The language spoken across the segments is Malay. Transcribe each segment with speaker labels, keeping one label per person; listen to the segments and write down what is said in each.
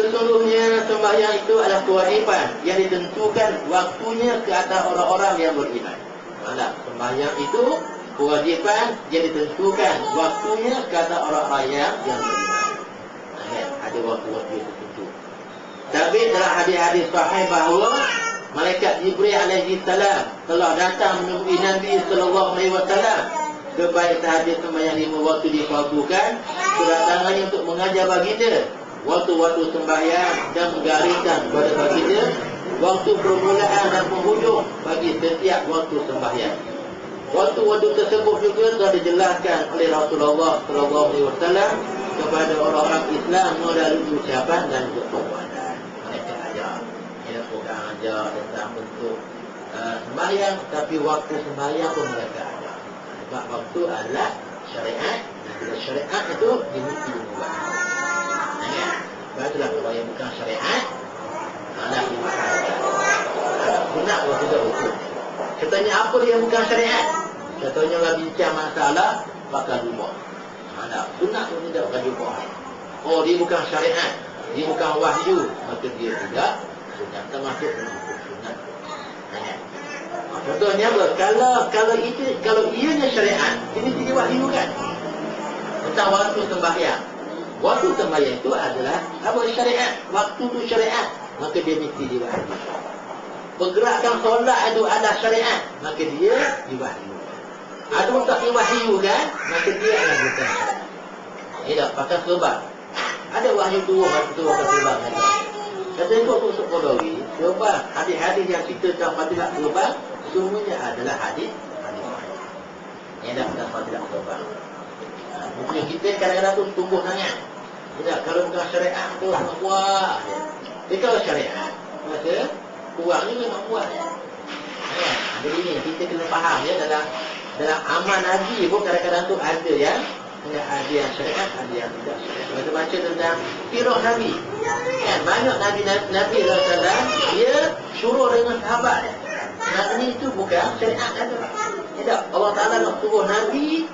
Speaker 1: Sesungguhnya sembahyang itu adalah kewajipan yang ditentukan waktunya ke atas orang-orang yang beriman. Mana? Sembahyang itu kewajipan yang ditentukan waktunya ke atas orang-orang yang, beriman. Ada waktu-waktu tertentu. Tapi dalam hadis-hadis sahih bahawa Malaikat Jibril alaihi salam telah datang menemui Nabi sallallahu alaihi wasallam kepada tahajud sembahyang lima waktu difardukan kedatangannya untuk mengajar baginda waktu-waktu sembahyang dan menggariskan kepada baginda waktu permulaan dan penghujung bagi setiap waktu sembahyang. Waktu-waktu tersebut juga telah dijelaskan oleh Rasulullah sallallahu alaihi wasallam kepada orang-orang Islam melalui ucapan dan perbuatan. Mereka ajar, mereka bukan ajar tentang bentuk uh, sembahyang, tapi waktu sembahyang pun mereka ajar. Sebab waktu adalah syariat, dan syariat itu dimesti dibuat. Sebab itulah kalau yang bukan syariat, anak. Benar waktu itu hukum. Katanya apa dia bukan syariat? Katanya orang bincang masalah, bakal rumah. Ada sunat pun tidak akan jumpa. Oh dia bukan syariat, dia bukan wahyu, maka dia tidak sunat termasuk dalam hukum sunat. Nah, Contohnya apa? Kalau kalau itu kalau ianya syariat, ini tidak wahyu kan? Tentang waktu sembahyang. Waktu sembahyang itu adalah apa syariat? Waktu itu syariat, maka dia mesti diwahyu. Pergerakan solat itu ada syariat, maka dia diwahyu. Ada tak diwahyu kan? Maka dia akan bukan syariat. Tidak, pakai sebab. Ada wahyu tu, wahyu tu, pakai sebab. Kata itu aku untuk Qabawi, sebab hadis-hadis yang kita tentang fadilat sebab, semuanya adalah hadis. Yang dah fadilat sebab. Mungkin kita kadang-kadang tu tumbuh sangat. Tidak, kalau bukan syariat tu nak buat. Tapi kalau syariat, maka kurang ni memang buat. Ya, jadi ni kita kena faham ya dalam dalam amal Nabi pun kadang-kadang tu ada yang tidak ada yang syariat, ada yang tidak syariat. Kita baca tentang firah Nabi. Kan, banyak Nabi Nabi SAW, dia suruh dengan sahabat. Nabi itu bukan syariat ada. Tidak, Allah Ta'ala nak suruh Nabi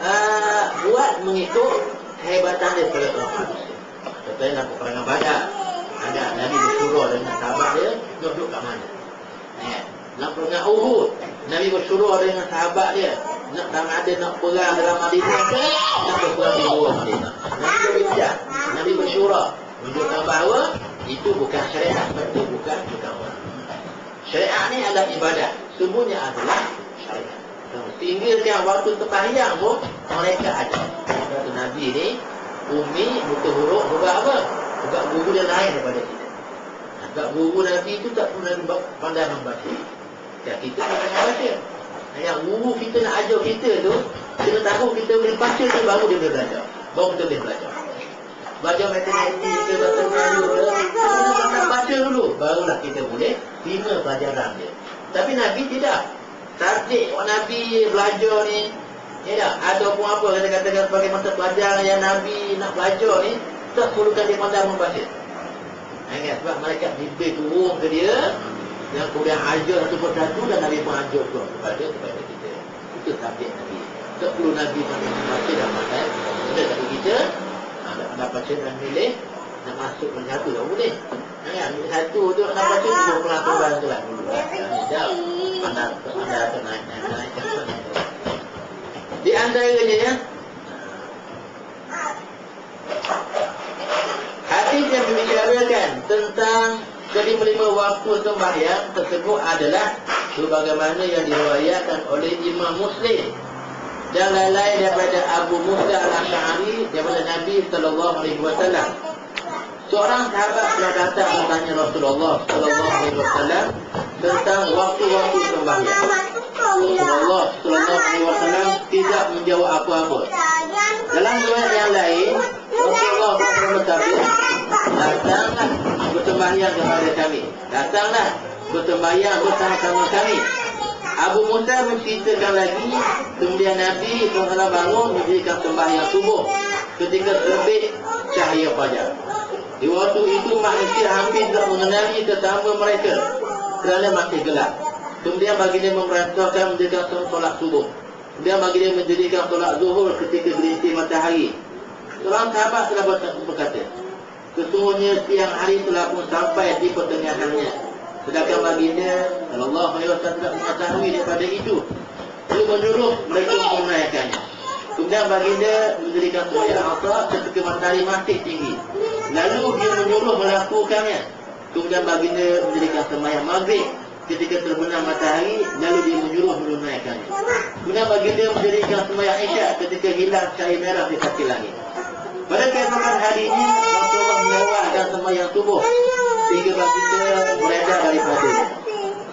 Speaker 1: uh, buat mengikut kehebatan dia pada manusia. Contohnya dalam peperangan badak. Ada Nabi bersuruh dengan sahabat dia, nak duduk kat mana. Ya. Dalam peperangan Uhud, Nabi bersuruh dengan sahabat dia, nak dalam ada nak perang dalam Madinah ke, nak berperang di luar Madinah. Nabi berbincang, Nabi bersyurah, menunjukkan bahawa itu bukan syariat, itu bukan orang. Syariat ni adalah ibadat. Semuanya adalah yang waktu terpahyang pun mereka ada. Kata Nabi ni Umi buta huruf Sebab apa? Sebab guru dia lain daripada kita. Sebab guru Nabi itu tak pernah pandai membaca Ya kita tak pandai baca Yang guru kita nak ajar kita tu Kita tahu kita boleh baca tu baru dia boleh belajar. Baru kita boleh belajar. Belajar matematik ke bahasa Melayu ke? Kita baca dulu Barulah kita boleh terima pelajaran dia. Tapi Nabi tidak Tarjik Nabi belajar ni. Ya tak? Ataupun apa kita katakan sebagai masa pelajaran yang Nabi nak belajar ni Tak perlukan dia pandai membaca Ingat sebab mereka diberi turun ke dia Yang kemudian ajar satu persatu dan Nabi pun ajar tu kepada, kepada kita. Itu tarjik Nabi. Tak perlu Nabi pandai membaca dan pandai. Kita tapi kita. Nak pandai baca dan milih. Nak masuk ke satu tak boleh. Ingat satu tu nak baca Dua pelaturan tu lah. Dulu Naik naik naik di antaranya ya Hadis yang membicarakan tentang kelima-lima waktu sembahyang tersebut adalah sebagaimana yang diriwayatkan oleh Imam Muslim dan lain-lain daripada Abu Musa al-Ash'ari daripada Nabi sallallahu alaihi wasallam. Seorang sahabat telah datang bertanya Rasulullah sallallahu alaihi wasallam tentang waktu-waktu sembahyang. Rasulullah sallallahu alaihi wasallam tidak menjawab apa-apa. Dalam riwayat yang lain, Rasulullah SAW datanglah bersembahyang kepada kami. Datanglah bersembahyang bersama-sama kami. Abu Musa menceritakan lagi, kemudian Nabi SAW bangun mendirikan sembahyang subuh ketika terbit cahaya fajar. Di waktu itu manusia hampir tak mengenali tetamu mereka kerana masih gelap. Kemudian bagi dia memerintahkan mendirikan solat subuh. Kemudian bagi dia mendirikan solat zuhur ketika gelincir matahari. Seorang sahabat telah berkata, Sesungguhnya siang hari telah pun sampai di pertengahannya. Sedangkan baginda Allah SWT tidak mengetahui daripada itu. Dia menyuruh mereka menunaikannya. Kemudian baginda mendirikan sembahyang asar ketika matahari masih tinggi. Lalu dia menyuruh melakukannya. Kemudian baginda mendirikan sembahyang maghrib ketika terbenam matahari. Lalu dia menyuruh menunaikannya. Kemudian baginda mendirikan sembahyang isyak ketika hilang cahaya merah di kaki langit. Pada keesokan harinya Rasulullah melewatkan sembahyang subuh sehingga baginda beredar daripada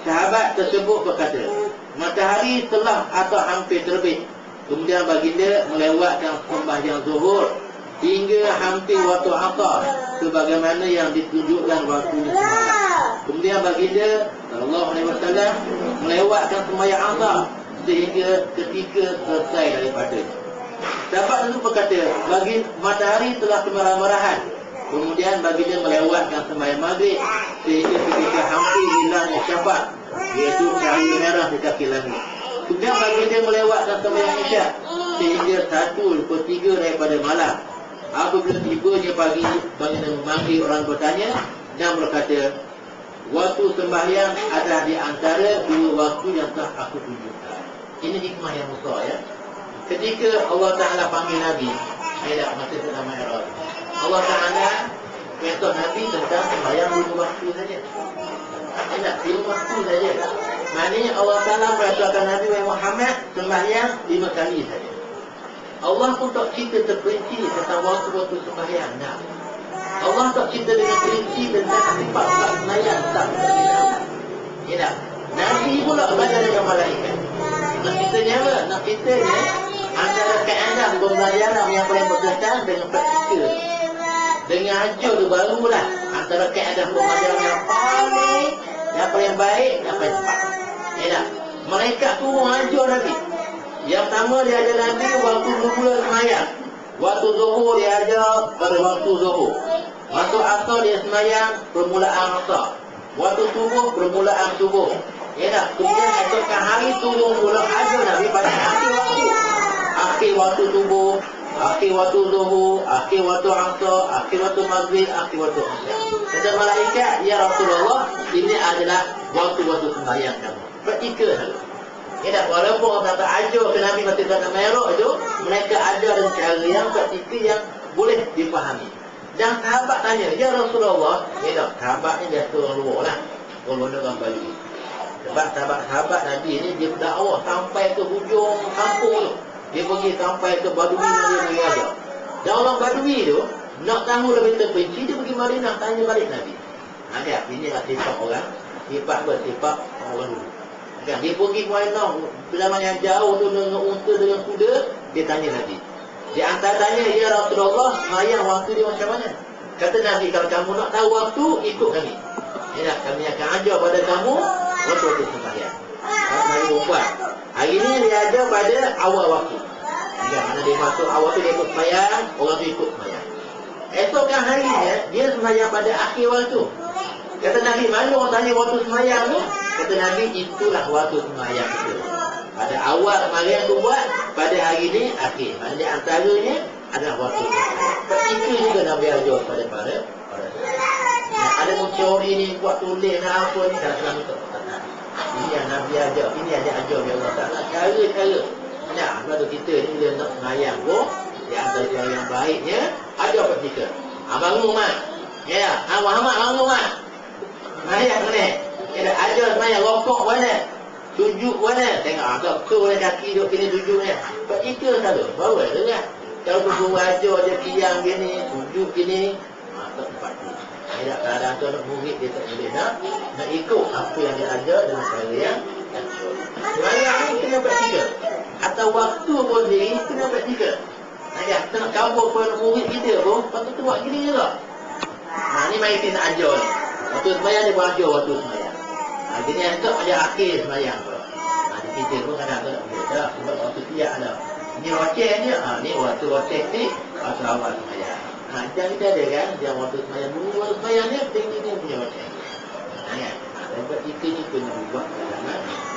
Speaker 1: sahabat tersebut berkata matahari telah atau hampir terbit kemudian baginda melewatkan sembahyang zuhur hingga hampir waktu asar sebagaimana yang ditunjukkan waktu semalam kemudian baginda alaihi wasallam melewatkan sembahyang asar sehingga ketika selesai daripada Dapat itu berkata, bagi matahari telah kemerah-merahan. Kemudian bagi dia melewatkan sembahyang maghrib sehingga ketika hampir hilang syafaat iaitu cahaya merah di kaki langit. Kemudian bagi dia melewatkan sembahyang isyak sehingga satu per tiga daripada malam. Apabila tibanya pagi, bagi dia memanggil orang bertanya dan berkata, waktu sembahyang ada di antara dua waktu yang telah aku tunjukkan. Ini hikmah yang besar ya. Ketika Allah Ta'ala panggil Nabi Ayat masa sedang Mi'raj Allah Ta'ala Mentok Nabi tentang sembahyang lima waktu saja. Ayat lima waktu saja. Maknanya Allah Ta'ala beratuakan Nabi Muhammad sembahyang lima kali saja Allah pun tak cerita terperinci tentang waktu-waktu sembahyang nah. Allah tak cerita dengan perinci tentang sifat sembahyang tak Ya Nabi pula belajar dengan malaikat Nak ceritanya apa? Nak ceritanya antara keadaan pembelajaran yang paling berkesan dengan praktikal. Dengan ajar tu barulah antara keadaan pembelajaran yang paling yang paling baik yang paling cepat. Ya Mereka turun ajar Nabi. Yang pertama dia ajar Nabi waktu mula semayang. Waktu zuhur dia ajar pada waktu zuhur. Waktu asar dia semayang permulaan asar. Waktu subuh permulaan subuh. Ya tak? Kemudian esokkan hari turun mula ajar Nabi pada akhir waktu akhir waktu subuh, akhir waktu zuhur, akhir waktu asar, akhir waktu maghrib, akhir waktu isyak. Kata malaikat, ya Rasulullah, ini adalah waktu-waktu sembahyang kamu. Bertiga Ya walaupun orang kata ajar ke Nabi Mati Sana Merah itu, mereka ada dengan yang bertiga yang boleh dipahami. Dan sahabat tanya, ya Rasulullah, ya dah, sahabat ni dia orang luar lah. Orang orang balik. Sebab sahabat-sahabat Nabi ni dia berdakwah sampai ke hujung kampung tu. Dia pergi sampai ke Badui dia mengajar. Dan orang Badui tu, nak tahu lebih terperinci, dia pergi Madinah tanya balik Nabi. Ada, ini lah sifat orang. Sifat apa? Sifat orang dulu. Kan? Dia pergi Madinah, zaman yang jauh tu dengan unta dengan kuda, dia tanya Nabi. Dia antara tanya, Ya Rasulullah, sayang waktu dia macam mana? Kata Nabi, kalau kamu nak tahu waktu, ikut kami. Ya, kami akan ajar pada kamu waktu-waktu sembahyang. Mari perempuan. Hari ni dia ada pada awal waktu. Ya, mana dia masuk awal tu dia ikut semayang, orang tu ikut semayang. Esokkan harinya, dia semayang pada akhir waktu. Kata Nabi, mana orang tanya waktu semayang tu? Kata Nabi, itulah waktu semayang itu. Pada awal semayang tu buat, pada hari ni akhir. Dia antaranya adalah waktu semayang. Itu juga Nabi ajar pada para. Nah, ada teori ni, buat tulis nak apa ni, tak selalu tak. Ini yang Nabi ajar. Ini yang dia ajar dia Allah Ta'ala. Cara-cara. Nah, kalau kita ni bila nak semayang pun, di antara cara yang baiknya, ajar apa kita? Bangun, Mak. Ya, ha, Muhammad bangun, Mak. Semayang mana? Ya, ajar semayang. Rokok mana? Tujuk mana? Tengok, ha, doktor boleh kaki duduk kini tujuk ni. Sebab kita selalu. Baru ada kan? Kalau tu suruh ajar je kiam gini, tujuk gini, ha, tak tempat tu. Tidak kadang tu nak murid dia tak boleh nak Nak ikut apa yang dia ajar dengan cara yang Semayang ni kena praktikal Atau waktu pun sendiri kena praktikal Ayah, kita nak kabur pun murid kita pun Patut tu buat gini juga Nah ni mari kita nak ajar ni Waktu semayang dia buat ajar waktu semayang Yang tu ajar akhir semayang tu. Di kita pun kadang tu tak boleh. Tak Sebab waktu tiap ada. Ni waceh ni, ha, ni waktu waceh ni Waktu awal semayang. Ha, macam kita ada kan, dia waktu semayang dulu, waktu semayang ni, tinggi ni punya macam. Ha, kan? Ha, dapat kita ni pun buat dalam